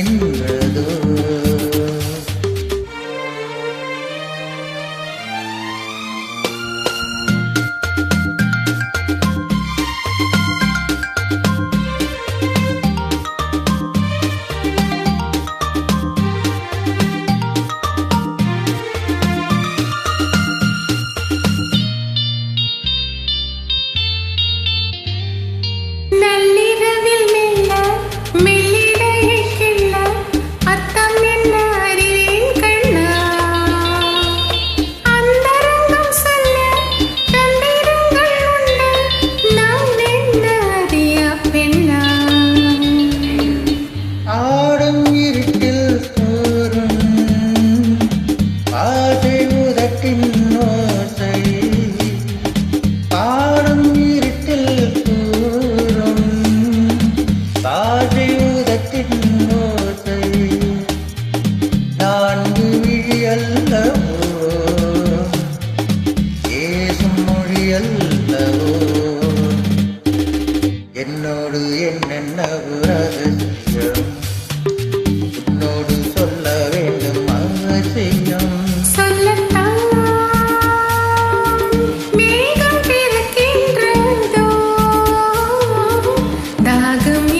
இருக்கின்றது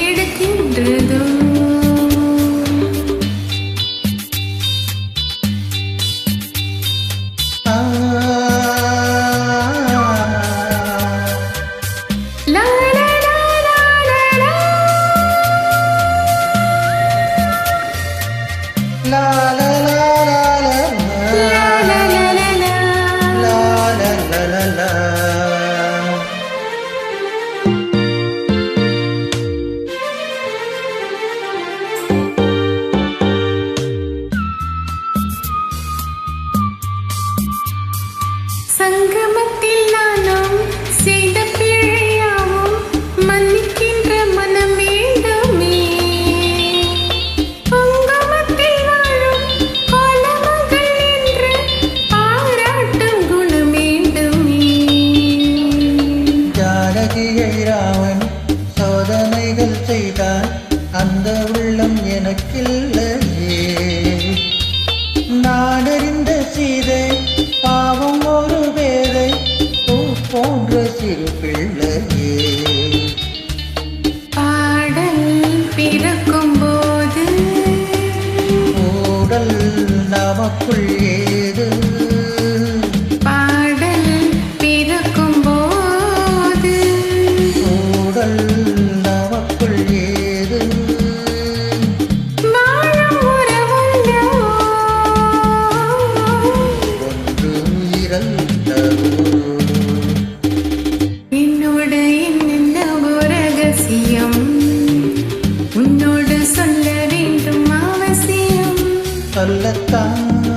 எடுக்கின்றதோ ராமன் சோதனைகள் செய்தான். அந்த உள்ளம் எனக்கில்லை. சிறு பிள்ளையே பாடல் பிறக்கும் போது ஓடல் நமக்குள் ஏது பாடல் பிறக்கும் போது சொல்ல வேண்டும் அவசியம். சொல்லத்தான்